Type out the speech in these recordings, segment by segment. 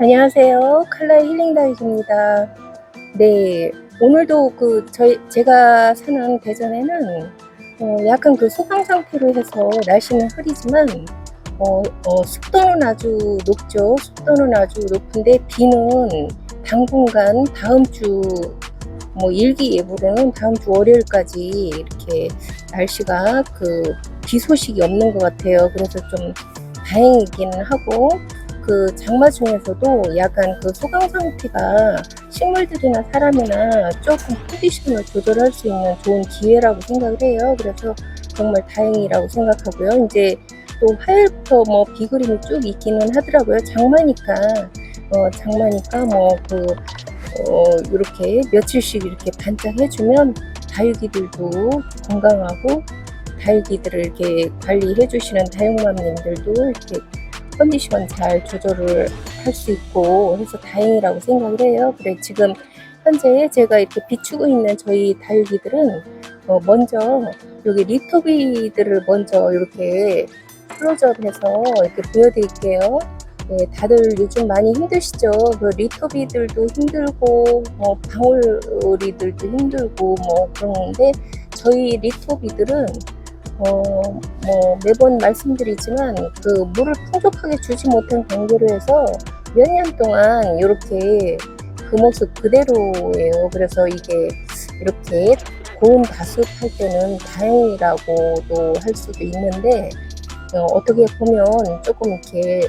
안녕하세요. 칼라의 힐링 다육입니다. 네, 오늘도 그 저희 제가 사는 대전에는 어, 약간 그 소강 상태로 해서 날씨는 흐리지만 어, 어, 습도는 아주 높죠. 습도는 아주 높은데 비는 당분간 다음 주 뭐 일기예보로는 다음 주 월요일까지 이렇게 날씨가 그 비 소식이 없는 것 같아요. 그래서 좀 다행이긴 하고 그 장마 중에서도 약간 그 소강 상태가 식물들이나 사람이나 조금 컨디션을 조절할 수 있는 좋은 기회라고 생각을 해요. 그래서 정말 다행이라고 생각하고요. 이제 또 화요일부터 뭐 비그림이 쭉 있기는 하더라고요. 장마니까 어 장마니까 뭐그 어 이렇게 며칠씩 이렇게 반짝해주면 다육이들도 건강하고 다육이들을 이렇게 관리해 주시는 다육맘님들도 이렇게 컨디션 잘 조절을 할 수 있고 해서 다행이라고 생각을 해요. 그래 지금 현재 제가 이렇게 비추고 있는 저희 다육이들은 어 먼저 여기 리토비들을 먼저 이렇게 클로즈업해서 이렇게 보여드릴게요. 네, 다들 요즘 많이 힘드시죠? 그 리토비들도 힘들고 뭐 방울이들도 힘들고 뭐 그러는데 저희 리토비들은 어, 뭐, 매번 말씀드리지만, 그, 물을 풍족하게 주지 못한 관계로 해서 몇 년 동안 이렇게 그 모습 그대로예요. 그래서 이게 이렇게 고운 다습할 때는 다행이라고도 할 수도 있는데, 어, 떻게 보면 조금 이렇게,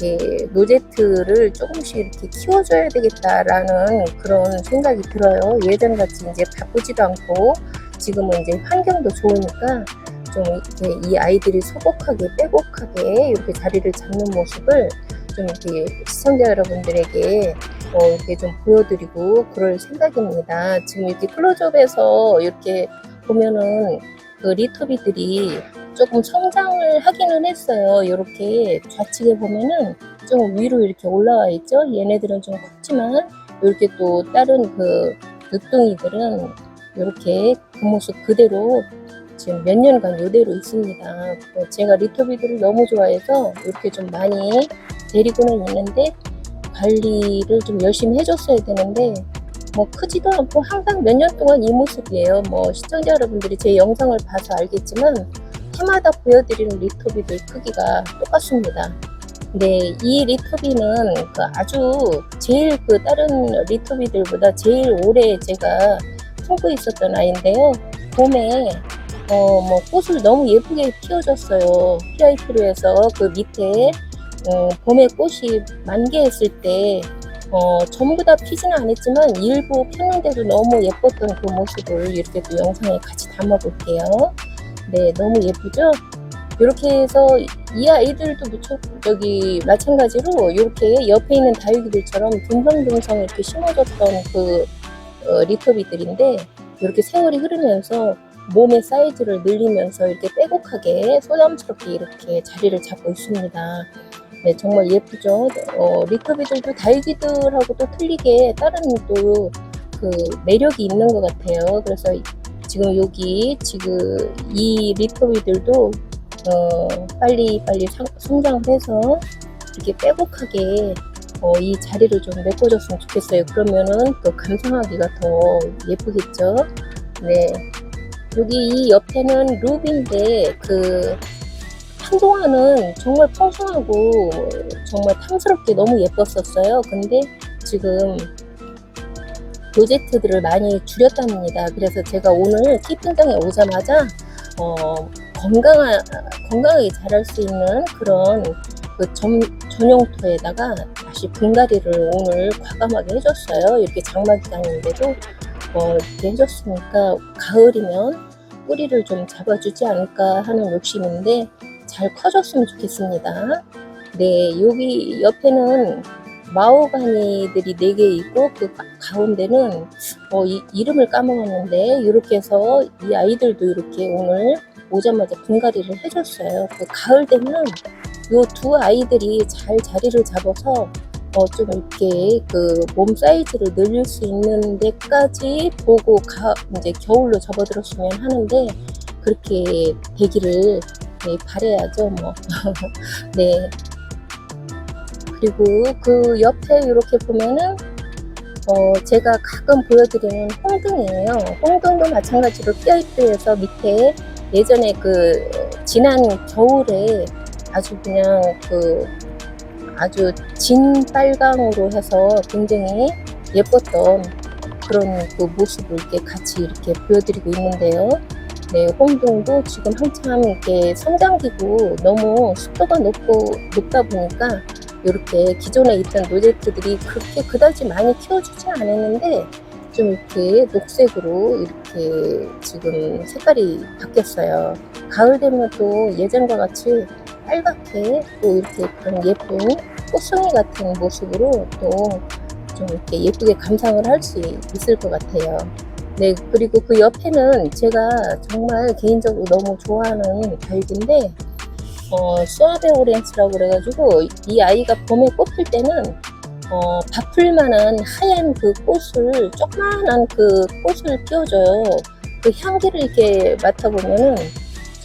이렇게 노제트를 조금씩 이렇게 키워줘야 되겠다라는 그런 생각이 들어요. 예전같이 이제 바쁘지도 않고, 지금은 이제 환경도 좋으니까, 좀 이렇게 이 아이들이 소복하게 빼곡하게 이렇게 자리를 잡는 모습을 좀 이렇게 시청자 여러분들에게 어, 이렇게 좀 보여드리고 그럴 생각입니다. 지금 이렇게 클로즈업에서 이렇게 보면은 그 리토비들이 조금 성장을 하기는 했어요. 이렇게 좌측에 보면은 좀 위로 이렇게 올라와 있죠. 얘네들은 좀 컸지만 이렇게 또 다른 그 늦둥이들은 이렇게 그 모습 그대로 지금 몇 년간 이대로 있습니다. 어, 제가 리토비들을 너무 좋아해서 이렇게 좀 많이 데리고는 있는데 관리를 좀 열심히 해줬어야 되는데 뭐 크지도 않고 항상 몇 년 동안 이 모습이에요. 뭐 시청자 여러분들이 제 영상을 봐서 알겠지만 해마다 보여드리는 리토비들 크기가 똑같습니다. 네, 이 리토비는 그 아주 제일 그 다른 리토비들보다 제일 오래 제가 품고 있었던 아이인데요. 봄에 어, 뭐 꽃을 너무 예쁘게 피워줬어요. PIP로 해서 그 밑에 어, 봄에 꽃이 만개했을 때 어, 전부 다 피지는 않았지만 일부 폈는데도 너무 예뻤던 그 모습을 이렇게 또 영상에 같이 담아볼게요. 네, 너무 예쁘죠? 이렇게 해서 이 아이들도 무척 여기 마찬가지로 이렇게 옆에 있는 다육이들처럼 듬성듬성 이렇게 심어줬던 그 어, 리토비들인데 이렇게 세월이 흐르면서 몸의 사이즈를 늘리면서 이렇게 빼곡하게 소담스럽게 이렇게 자리를 잡고 있습니다. 네, 정말 예쁘죠. 어, 리토비들도 다육이들하고 또 틀리게 다른 또 그 매력이 있는 것 같아요. 그래서 지금 여기 지금 이 리토비들도 어, 빨리 빨리 상, 성장을 해서 이렇게 빼곡하게 어, 이 자리를 좀 메꿔줬으면 좋겠어요. 그러면은 또 감상하기가 더 예쁘겠죠. 네. 여기 이 옆에는 루비인데 그 한동안은 정말 풍성하고 정말 탐스럽게 너무 예뻤었어요. 근데 지금 프로젝트들을 많이 줄였답니다. 그래서 제가 오늘 키핑장에 오자마자 어, 건강한 건강하게 자랄 수 있는 그런 그 전, 전용토에다가 다시 분갈이를 오늘 과감하게 해줬어요. 이렇게 장마 기간인데도 어, 이렇게 해줬으니까 가을이면 뿌리를 좀 잡아주지 않을까 하는 욕심인데 잘 커졌으면 좋겠습니다. 네, 여기 옆에는 마오가니들이 4개 있고 그 가운데는 어, 이, 이름을 까먹었는데 이렇게 해서 이 아이들도 이렇게 오늘 오자마자 분갈이를 해줬어요. 그 가을 되면 이 두 아이들이 잘 자리를 잡아서 어, 좀 이렇게 그 몸 사이즈를 늘릴 수 있는 데까지 보고 가, 이제 겨울로 접어들었으면 하는데 그렇게 되기를 네, 바래야죠 뭐. 네. 그리고 그 옆에 이렇게 보면은 어, 제가 가끔 보여드리는 홍등이에요. 홍등도 마찬가지로 PIP에서 밑에 예전에 그 지난 겨울에 아주 그냥 그 아주 진 빨강으로 해서 굉장히 예뻤던 그런 그 모습을 이렇게 같이 이렇게 보여드리고 있는데요. 네, 홍등도 지금 한참 이렇게 성장기고 너무 습도가 높고 높다 보니까 이렇게 기존에 있던 노제트들이 그렇게 그다지 많이 키워주지 않았는데 좀 이렇게 녹색으로 이렇게 지금 색깔이 바뀌었어요. 가을 되면 또 예전과 같이 빨갛게 또 이렇게 그런 예쁜 꽃송이 같은 모습으로 또 좀 이렇게 예쁘게 감상을 할 수 있을 것 같아요. 네, 그리고 그 옆에는 제가 정말 개인적으로 너무 좋아하는 달기인데, 어, 수아베 오렌스라고 그래가지고, 이 아이가 봄에 꽃필 때는, 어, 바풀 만한 하얀 그 꽃을, 조그만한 그 꽃을 띄워줘요. 그 향기를 이렇게 맡아보면은,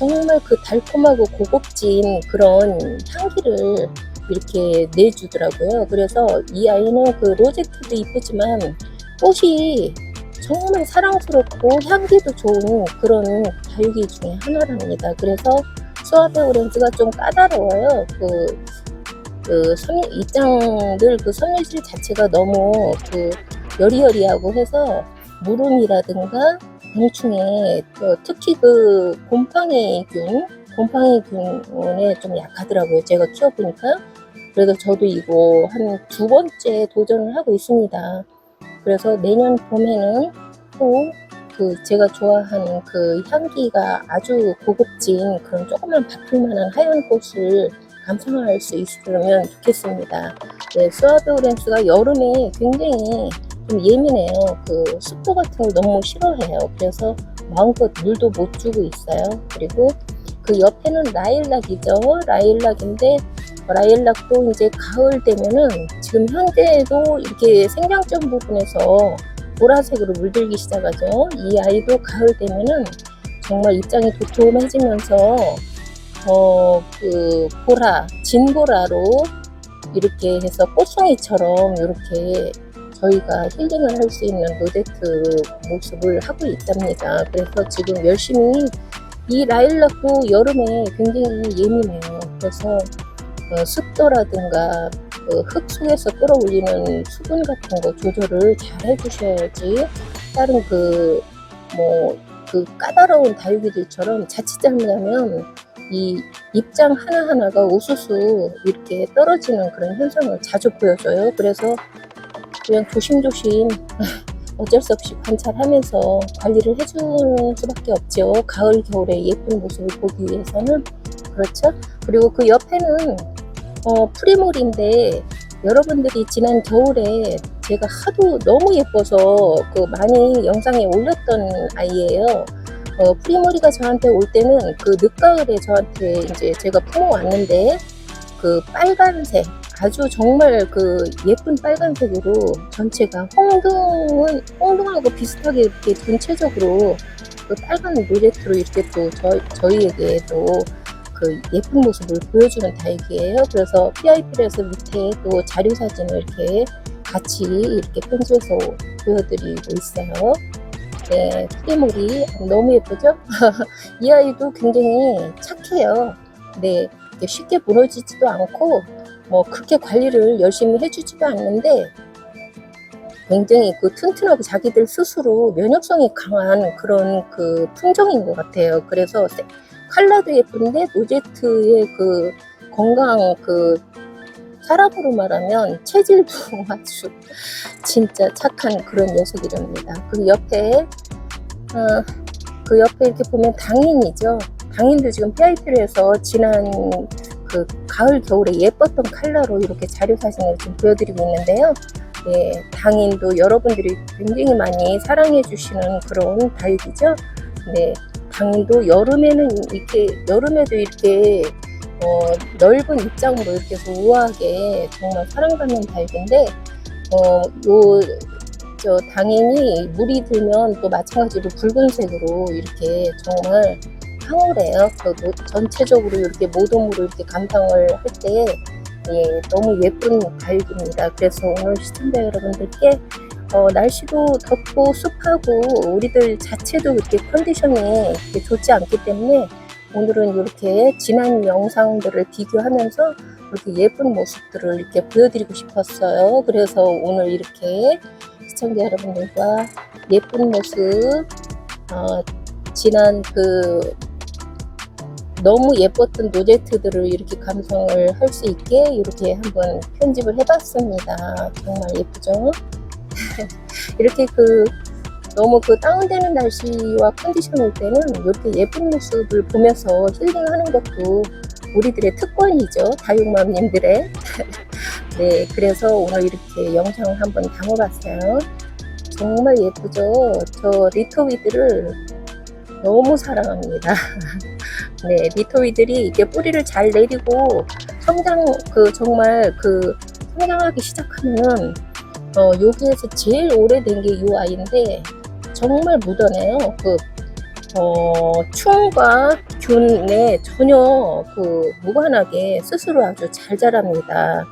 정말 그 달콤하고 고급진 그런 향기를 이렇게 내주더라고요. 그래서 이 아이는 그 로제트도 이쁘지만, 꽃이 정말 사랑스럽고 향기도 좋은 그런 다육이 중에 하나랍니다. 그래서 수아베 오렌지가 좀 까다로워요. 그, 그 섬, 입장들 그 섬유질 자체가 너무 그 여리여리하고 해서 무름이라든가 병충해 또 특히 그 곰팡이 균 곰팡이 균에 좀 약하더라고요. 제가 키워보니까 그래서 저도 이거 한 두 번째 도전을 하고 있습니다. 그래서 내년 봄에는 또 그 제가 좋아하는 그 향기가 아주 고급진 그런 조그만 바풀만한 하얀 꽃을 감상할 수 있으면 좋겠습니다. 네, 스와베오렌스가 여름에 굉장히 좀 예민해요. 그 습도 같은 걸 너무 싫어해요. 그래서 마음껏 물도 못 주고 있어요. 그리고 그 옆에는 라일락이죠. 라일락인데 라일락도 이제 가을 되면은 지금 현재에도 이렇게 생장점 부분에서 보라색으로 물들기 시작하죠. 이 아이도 가을 되면은 정말 입장이 도톰해지면서 어 그 보라 진보라로 이렇게 해서 꽃송이처럼 이렇게 저희가 힐링을 할 수 있는 로제트 모습을 하고 있답니다. 그래서 지금 열심히 이 라일락도 여름에 굉장히 예민해요. 그래서 어, 습도라든가 그흙 속에서 끌어올리는 수분 같은 거 조절을 잘 해주셔야지 다른 그 뭐 그 까다로운 다육이들처럼 자칫 잘못하면 이 입장 하나하나가 우수수 이렇게 떨어지는 그런 현상을 자주 보여줘요. 그래서 그냥 조심조심 어쩔 수 없이 관찰하면서 관리를 해주는 수밖에 없죠. 가을, 겨울에 예쁜 모습을 보기 위해서는. 그렇죠? 그리고 그 옆에는 어, 프리몰인데 여러분들이 지난 겨울에 제가 하도 너무 예뻐서 그 많이 영상에 올렸던 아이예요. 어, 프리모리가 저한테 올 때는 그 늦가을에 저한테 이제 제가 품어왔는데 그 빨간색 아주 정말 그 예쁜 빨간색으로 전체가 홍등은 홍등하고 비슷하게 이렇게 전체적으로 그 빨간 로제트로 이렇게 또 저, 저희에게 또 그 예쁜 모습을 보여주는 다육이에요. 그래서 PIP에서 밑에 또 자료 사진을 이렇게 같이 이렇게 편집해서 보여드리고 있어요. 네, 프리몰이 너무 예쁘죠? 이 아이도 굉장히 착해요. 네, 쉽게 무너지지도 않고 뭐 그렇게 관리를 열심히 해주지도 않는데 굉장히 그 튼튼하고 자기들 스스로 면역성이 강한 그런 그 품종인 것 같아요. 그래서 세- 컬러도 예쁜데 노제트의 그 건강 그 사람으로 말하면 체질도 아주 진짜 착한 그런 녀석이랍니다. 그 옆에 어, 그 옆에 이렇게 보면 당인이죠. 당인도 지금 PIP를 해서 지난 그 가을 겨울에 예뻤던 컬러로 이렇게 자료 사진을 좀 보여드리고 있는데요. 예, 당인도 여러분들이 굉장히 많이 사랑해 주시는 그런 다육이죠. 네, 당인도 여름에는 이렇게 여름에도 이렇게 어, 넓은 입장으로 이렇게 우아하게 정말 사랑받는 다육인데 어, 요, 저 당연히 물이 들면 또 마찬가지로 붉은색으로 이렇게 정말 황홀해요. 그 모- 전체적으로 이렇게 모dom으로 이렇게 감상을 할 때 예, 너무 예쁜 과육입니다. 그래서 오늘 시청자 여러분들께 어, 날씨도 덥고 습하고 우리들 자체도 그렇게 컨디션이 이렇게 좋지 않기 때문에 오늘은 이렇게 지난 영상들을 비교하면서 이렇게 예쁜 모습들을 이렇게 보여드리고 싶었어요. 그래서 오늘 이렇게 시청자 여러분들과 예쁜 모습, 어, 지난 그 너무 예뻤던 노제트들을 이렇게 감상을 할 수 있게 이렇게 한번 편집을 해봤습니다. 정말 예쁘죠? 이렇게 그 너무 그 다운되는 날씨와 컨디션일 때는 이렇게 예쁜 모습을 보면서 힐링하는 것도 우리들의 특권이죠. 다육맘님들의. 네, 그래서 오늘 이렇게 영상을 한번 담아봤어요. 정말 예쁘죠? 저 리토위드를 너무 사랑합니다. 네, 리토위들이 이게 뿌리를 잘 내리고 성장, 그 정말 그 성장하기 시작하면은 어, 여기에서 제일 오래된 게 이 아이인데 정말 묻어내요. 그 어, 충과 균에 전혀 그 무관하게 스스로 아주 잘 자랍니다.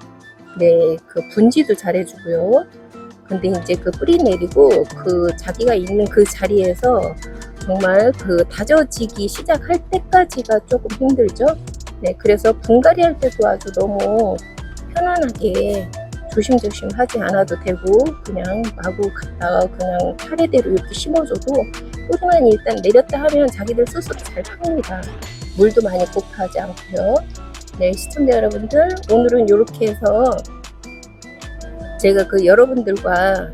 네, 그 분지도 잘해주고요. 근데 이제 그 뿌리 내리고 그 자기가 있는 그 자리에서 정말 그 다져지기 시작할 때까지가 조금 힘들죠. 네, 그래서 분갈이 할 때도 아주 너무 편안하게 조심조심 하지 않아도 되고 그냥 마구 갖다가 그냥 차례대로 이렇게 심어줘도 뿌리만 일단 내렸다 하면 자기들 스스로 잘 팝니다. 물도 많이 고파하지 않고요. 네, 시청자 여러분들 오늘은 이렇게 해서 제가 그 여러분들과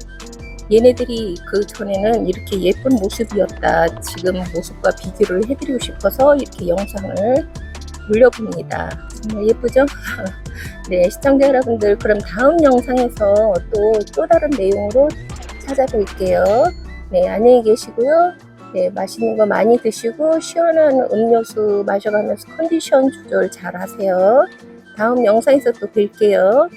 얘네들이 그 전에는 이렇게 예쁜 모습이었다. 지금 모습과 비교를 해드리고 싶어서 이렇게 영상을 올려봅니다. 정말 예쁘죠? 네, 시청자 여러분들, 그럼 다음 영상에서 또, 또 다른 내용으로 찾아뵐게요. 네, 안녕히 계시고요. 네, 맛있는 거 많이 드시고, 시원한 음료수 마셔가면서 컨디션 조절 잘 하세요. 다음 영상에서 또 뵐게요.